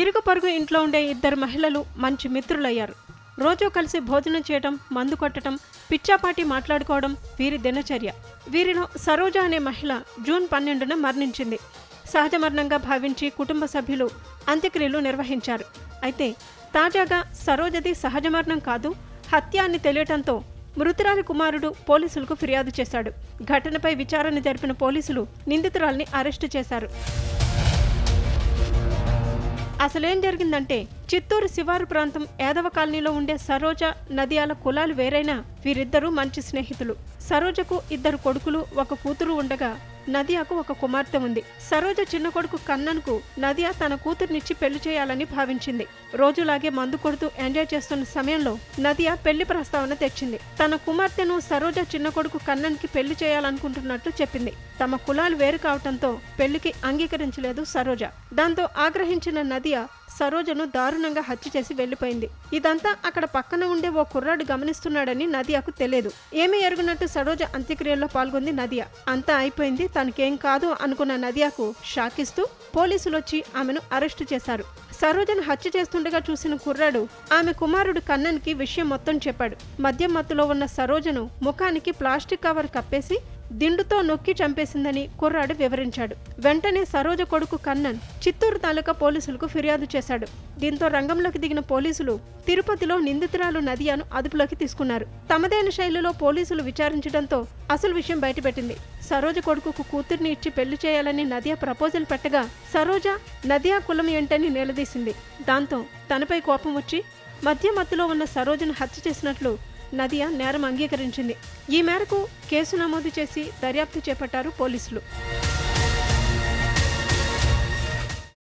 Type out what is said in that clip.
ఇరుగు పొరుగు ఇంట్లో ఉండే ఇద్దరు మహిళలు మంచి మిత్రులయ్యారు. రోజూ కలిసి భోజనం చేయటం మందు కొట్టడం పిచ్చాపాటి మాట్లాడుకోవడం వీరి దినచర్య. వీరిలో సరోజ అనే మహిళ జూన్ పన్నెండున మరణించింది. సహజ మరణంగా భావించి కుటుంబ సభ్యులు అంత్యక్రియలు నిర్వహించారు. అయితే తాజాగా సరోజది సహజ మరణం కాదు హత్య అని తెలియటంతో మృతురాలి కుమారుడు పోలీసులకు ఫిర్యాదు చేశాడు. ఘటనపై విచారణ జరిపిన పోలీసులు నిందితురాల్ని అరెస్టు చేశారు. అసలేం జరిగిందంటే చిత్తూరు శివారు ప్రాంతం యాదవ కాలనీలో ఉండే సరోజ నదియాల కులాలు వేరైనా వీరిద్దరూ మంచి స్నేహితులు. సరోజకు ఇద్దరు కొడుకులు ఒక కూతురు ఉండగా నదియాకు ఒక కుమార్తె ఉంది. సరోజ చిన్న కొడుకు కన్నన్కు నదియా తన కూతుర్నిచ్చి పెళ్ళి చేయాలని భావించింది. రోజులాగే మందు కొడుతూ ఎంజాయ్ చేస్తున్న సమయంలో నదియా పెళ్ళి ప్రస్తావన తెచ్చింది. తన కుమార్తెను సరోజ చిన్న కొడుకు కన్నన్కి పెళ్ళి చేయాలనుకుంటున్నట్లు చెప్పింది. తమ కులాలు వేరు కావటంతో పెళ్ళికి అంగీకరించలేదు సరోజ. దాంతో ఆగ్రహించిన నదియా సరోజను దారుణంగా హత్య చేసి వెళ్ళిపోయింది ఇదంతా అక్కడ పక్కన ఉండే ఓ కుర్రాడు గమనిస్తున్నాడని నదియాకు తెలియదు. ఏమీ ఎరుగునట్టు సరోజ అంత్యక్రియల్లో పాల్గొంది నదియా. అంతా అయిపోయింది తనకేం కాదు అనుకున్న నదియాకు షాకిస్తూ పోలీసులు వచ్చి ఆమెను అరెస్టు చేశారు. సరోజను హత్య చేస్తుండగా చూసిన కుర్రాడు ఆమె కుమారుడు కన్నన్కి విషయం మొత్తం చెప్పాడు. మద్యం మత్తులో ఉన్న సరోజను ముఖానికి ప్లాస్టిక్ కవర్ కప్పేసి దిండుతో నొక్కి చంపేసిందని కుర్రాడు వివరించాడు. వెంటనే సరోజ కొడుకు కన్నన్ చిత్తూరు తాలూకా పోలీసులకు ఫిర్యాదు చేశాడు. దీంతో రంగంలోకి దిగిన పోలీసులు తిరుపతిలో నిందితురాలు నదియాను అదుపులోకి తీసుకున్నారు. తమదైన శైలిలో పోలీసులు విచారించడంతో అసలు విషయం బయటపెట్టింది. సరోజ కొడుకుకు కూతుర్ని ఇచ్చి పెళ్ళి చేయాలని నదియా ప్రపోజల్ పెట్టగా సరోజ నదియా కులం ఏంటని నిలదీసింది. దాంతో తనపై కోపం వచ్చి మధ్య మత్తులో ఉన్న సరోజను హత్య చేసినట్లు నదియా నేరం అంగీకరించింది. ఈ మేరకు కేసు నమోదు చేసి దర్యాప్తు చేపట్టారు పోలీసులు.